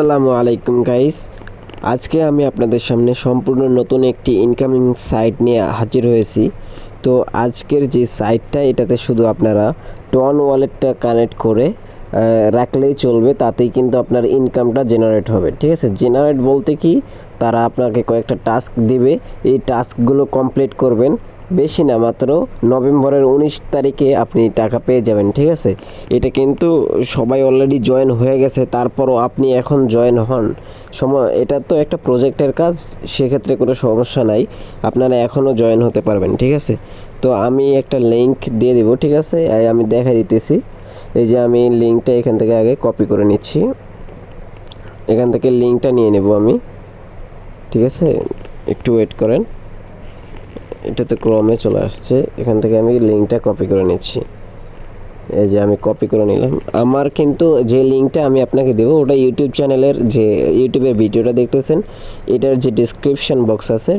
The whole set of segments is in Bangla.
আসসালামু আলাইকুম গাইস আজকে আমি আপনাদের সামনে সম্পূর্ণ নতুন একটি ইনকামিং সাইট নিয়ে হাজির হয়েছি। তো আজকের যে সাইটটা এটাতে শুধু আপনারা টন ওয়ালেটটা কানেক্ট করে রাখলেই চলবে, তাতেই কিন্তু আপনার ইনকামটা জেনারেট হবে, ঠিক আছে? জেনারেট বলতে কি, তারা আপনাকে কয়েকটা টাস্ক দেবে, এই টাস্কগুলো কমপ্লিট করবেন। বেশি না, মাত্র নভেম্বরের উনিশ তারিখে আপনি টাকা পেয়ে যাবেন, ঠিক আছে? এটা কিন্তু সবাই অলরেডি জয়েন হয়ে গেছে, তারপরও আপনি এখন জয়েন হন। সময়, এটা তো একটা প্রজেক্টের কাজ, সেক্ষেত্রে কোনো সমস্যা নাই, আপনারা এখনও জয়েন হতে পারবেন, ঠিক আছে? তো আমি একটা লিঙ্ক দিয়ে দেবো, ঠিক আছে? আমি দেখা দিতেছি। এই যে আমি লিঙ্কটা এখান থেকে আগে কপি করে নিচ্ছি। এখান থেকে লিঙ্কটা নিয়ে নেব আমি, ঠিক আছে? একটু ওয়েট করেন। এটা তো ক্রমে চলে আসছে। এখান থেকে আমি লিঙ্কটা কপি করে নিচ্ছি। এই যে আমি কপি করে নিলাম। আমার কিন্তু যে লিঙ্কটা আমি আপনাকে দেবো, ওটা ইউটিউব চ্যানেলের যে ইউটিউবের ভিডিওটা দেখতেছেন, এটার যে ডিসক্রিপশন বক্স আছে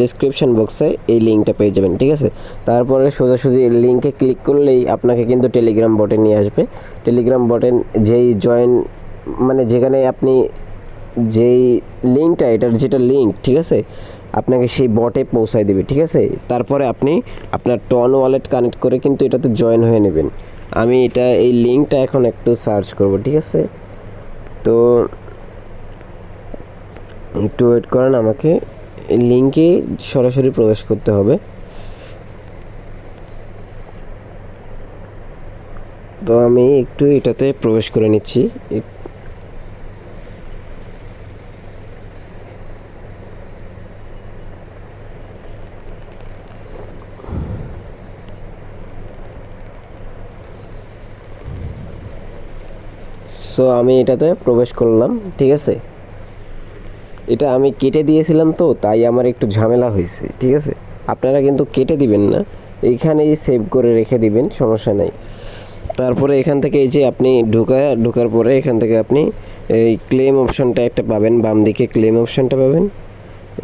ডিসক্রিপশন বক্সে এই লিঙ্কটা পেয়ে যাবেন, ঠিক আছে? তারপরে সোজাসুজি লিঙ্কে ক্লিক করলেই আপনাকে কিন্তু টেলিগ্রাম বটে নিয়ে আসবে। টেলিগ্রাম বটেন যেই জয়েন মানে যেখানে আপনি যেই লিঙ্কটা এটার যেটা লিঙ্ক ঠিক আছে? আপনাকে সেই বটে পৌঁছায় দেবে, ঠিক আছে? তারপরে আপনি আপনার টন ওয়ালেট কানেক্ট করে কিন্তু এটাতে জয়েন হয়ে নেবেন। আমি এটা, এই লিঙ্কটা এখন একটু সার্চ করব, ঠিক আছে? তো একটু ওয়েট করেন আমাকে। লিঙ্কে সরাসরি প্রবেশ করতে হবে। তো আমি একটু এটাতে প্রবেশ করে নিচ্ছি। সো আমি এটাতে প্রবেশ করলাম, ঠিক আছে? এটা আমি কেটে দিয়েছিলাম তো, তাই আমার একটু ঝামেলা হয়েছে, ঠিক আছে? আপনারা কিন্তু কেটে দিবেন না, এইখানেই সেভ করে রেখে দিবেন, সমস্যা নাই। তারপরে এখান থেকে এই যে আপনি ঢুকা, ঢোকার পরে এখান থেকে আপনি এই ক্লেম অপশনটা একটা পাবেন, বাম দিকে ক্লেম অপশনটা পাবেন।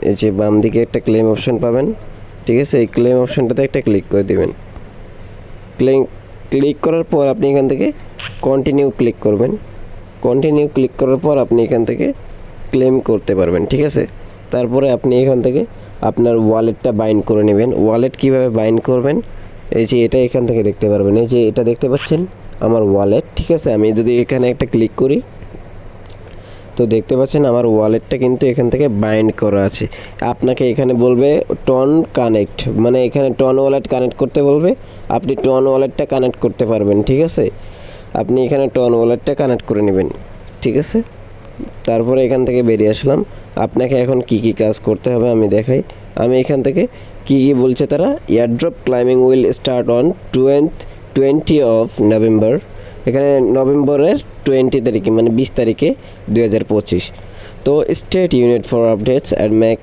এই যে বাম দিকে একটা ক্লেম অপশন পাবেন, ঠিক আছে? এই ক্লেম অপশনটাতে একটা ক্লিক করে দিবেন। ক্লিক ক্লিক করার পর আপনি এখান থেকে কন্টিনিউ ক্লিক করবেন। কন্টিনিউ ক্লিক করার পর আপনি এখান থেকে ক্লেম করতে পারবেন, ঠিক আছে? তারপরে আপনি এখান থেকে আপনার ওয়ালেটটা বাইন্ড করে নেবেন। ওয়ালেট কীভাবে বাইন্ড করবেন? এই যে এটা এখান থেকে দেখতে পারবেন। এই যে এটা দেখতে পাচ্ছেন? আমার ওয়ালেট ঠিক আছে? আমি যদি এখানে একটা ক্লিক করি, তো দেখতে পাচ্ছেন আমার ওয়ালেটটা কিন্তু এখান থেকে বাইন্ড করা আছে। আপনাকে এখানে বলবে টন কানেক্ট মানে এখানে টন ওয়ালেট কানেক্ট করতে বলবে। আপনি টন ওয়ালেটটা কানেক্ট করতে পারবেন, ঠিক আছে? আপনি এখানে টন ওয়ালেটটা কানেক্ট করে নেবেন, ঠিক আছে? তারপরে এখান থেকে বেরিয়ে আসলাম। আপনাকে এখন কি কি কাজ করতে হবে আমি দেখাই। আমি এখান থেকে কি কি বলছে তারা? Airdrop claiming will start on twentieth twenty of November এখানে নভেম্বরের টোয়েন্টি তারিখে মানে বিশ তারিখে দুই হাজার পঁচিশ। তো stay tuned for updates and make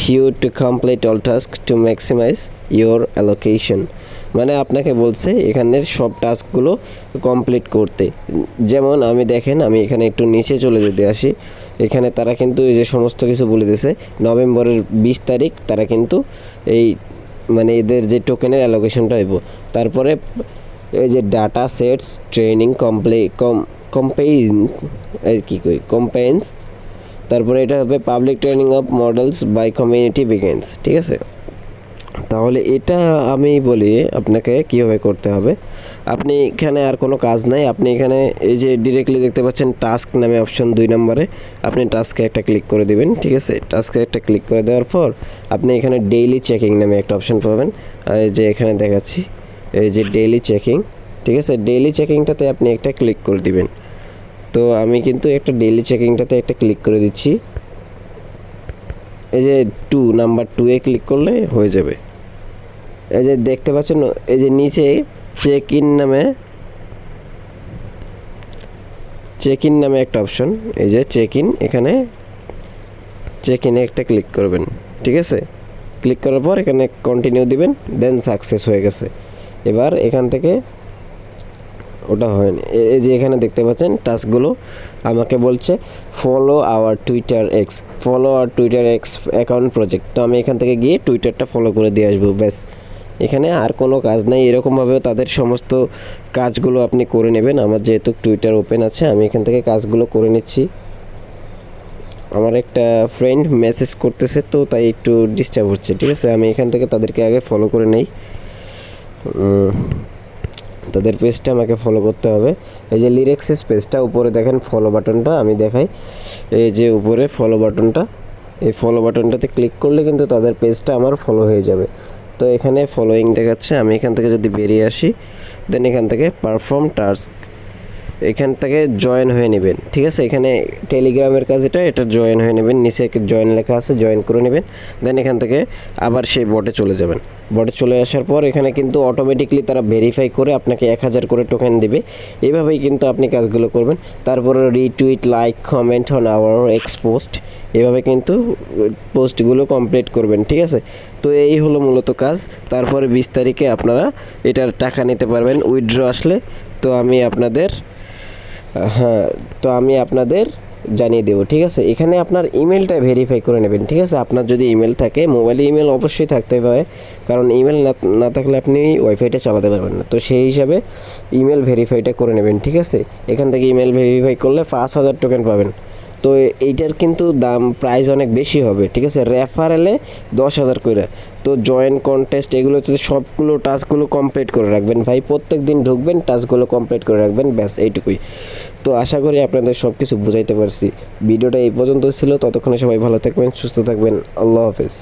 Hugh to complete all task to maximize your allocation মানে আপনাকে বলছে এখানের সব টাস্কগুলো কমপ্লিট করতে। যেমন আমি দেখেন, আমি এখানে একটু নিচে চলে যেতে আসি। এখানে তারা কিন্তু এই যে সমস্ত কিছু বলে দিয়েছে, নভেম্বরের বিশ তারিখ তারা কিন্তু এই মানে এদের যে টোকেনের অ্যালোকেশনটা হইব। তারপরে এই যে ডাটা সেটস ট্রেনিং কমপ্লে কম কম্পেইন কী কই কম্পেন্স তারপরে এটা হবে public training of models by community begins ঠিক আছে? তাহলে এটা আমি বলি আপনাকে কীভাবে করতে হবে। আপনি এখানে আর কোনো কাজ নাই, আপনি এখানে এই যে ডিরেক্টলি দেখতে পাচ্ছেন টাস্ক নামে অপশন দুই নম্বরে, আপনি টাস্কে একটা ক্লিক করে দিবেন, ঠিক আছে? টাস্কে একটা ক্লিক করে দেওয়ার পর আপনি এখানে ডেইলি চেকিং নামে একটা অপশন পাবেন। এই যে এখানে দেখাচ্ছি, এই যে ডেইলি চেকিং ঠিক আছে? ডেইলি চেকিংটাতে আপনি একটা ক্লিক করে দিবেন। তো আমি কিন্তু একটা ডেইলি চেকিংটাতে একটা ক্লিক করে দিচ্ছি। এই যে টু নাম্বার টু এ ক্লিক করলে হয়ে যাবে। এই যে দেখতে পাচ্ছেন, এই যে নিচে চেক ইন নামে চেক ইন নামে একটা অপশন এই যে চেক ইন এখানে চেক ইনে একটা ক্লিক করবেন, ঠিক আছে? ক্লিক করার পর এখানে কন্টিনিউ দিবেন দেন সাকসেস হয়ে গেছে। এবার এখান থেকে ওটা হয়নি। এই যে এখানে দেখতে পাচ্ছেন টাস্কগুলো, আমাকে বলছে follow our Twitter X follow our Twitter X account project তো আমি এখান থেকে গিয়ে টুইটারটা ফলো করে দিয়ে আসব, ব্যাস। এখানে আর কোনো কাজ নেই, এরকমভাবেও তাদের সমস্ত কাজগুলো আপনি করে নেবেন। আমার যেহেতু টুইটার ওপেন আছে, আমি এখান থেকে কাজগুলো করে নিচ্ছি। আমার একটা ফ্রেন্ড মেসেজ করতেছে, তো তাই একটু ডিস্টার্ব হচ্ছে, ঠিক আছে? আমি এখান থেকে তাদেরকে আগে ফলো করে নেই। তাদের পেজটা আমাকে ফলো করতে হবে। এই যে লিরেক্সেস পেজটা উপরে দেখেন ফলো বাটনটা আমি দেখাই। এই যে উপরে ফলো বাটনটা এই ফলো বাটনটাতে ক্লিক করলে কিন্তু তাদের পেজটা আমার ফলো হয়ে যাবে। তো এখানে ফলোয়িং দেখাচ্ছে, আমি এখান থেকে যদি বেরিয়ে আসি দেন এখান থেকে পারফর্ম টাস্ক এখান থেকে জয়েন হয়ে নেবেন, ঠিক আছে? এখানে টেলিগ্রামের কাজ এটা এটা জয়েন হয়ে নেবেন, নিচে জয়েন লেখা আছে জয়েন করে নেবেন দেন এখান থেকে আবার সেই বটে চলে যাবেন। বটে চলে আসার পর এখানে কিন্তু অটোমেটিকলি তারা ভেরিফাই করে আপনাকে এক হাজার করে টোকেন দেবে। এভাবেই কিন্তু আপনি কাজগুলো করবেন। তারপরে retweet like comment on our X post এভাবে কিন্তু পোস্টগুলো কমপ্লিট করবেন, ঠিক আছে? তো এই হলো মূলত কাজ। তারপরে বিশ তারিখে আপনারা এটার টাকা নিতে পারবেন। উইথড্র আসলে তো আমি আপনাদের হ্যাঁ তো আমি আপনাদের জানিয়ে দেবো, ঠিক আছে? এখানে আপনার ইমেলটা ভেরিফাই করে নেবেন, ঠিক আছে? আপনার যদি ইমেল থাকে মোবাইলে ইমেল অবশ্যই থাকতে পারে, কারণ ইমেল না না থাকলে আপনি ওয়াইফাইটা চালাতে পারবেন না। তো সেই হিসাবে ইমেল ভেরিফাইটা করে নেবেন, ঠিক আছে? এখান থেকে ইমেল ভেরিফাই করলে পাঁচ হাজার টোকেন পাবেন। তো এইটার কিন্তু দাম প্রাইস অনেক বেশি হবে, ঠিক আছে? রেফারেলে দশ হাজার করে তো জয়েন্ট কন্টেস্ট এগুলো হচ্ছে সবগুলো টাস্কগুলো কমপ্লিট করে রাখবেন ভাই। প্রত্যেক দিন ঢুকবেন, টাস্কগুলো কমপ্লিট করে রাখবেন, ব্যাস এইটুকুই। তো আশা করি আপনাদের সব কিছু বুঝাইতে পারছি। ভিডিওটা এই পর্যন্ত ছিল, ততক্ষণে সবাই ভালো থাকবেন, সুস্থ থাকবেন। আল্লাহ হাফেজ।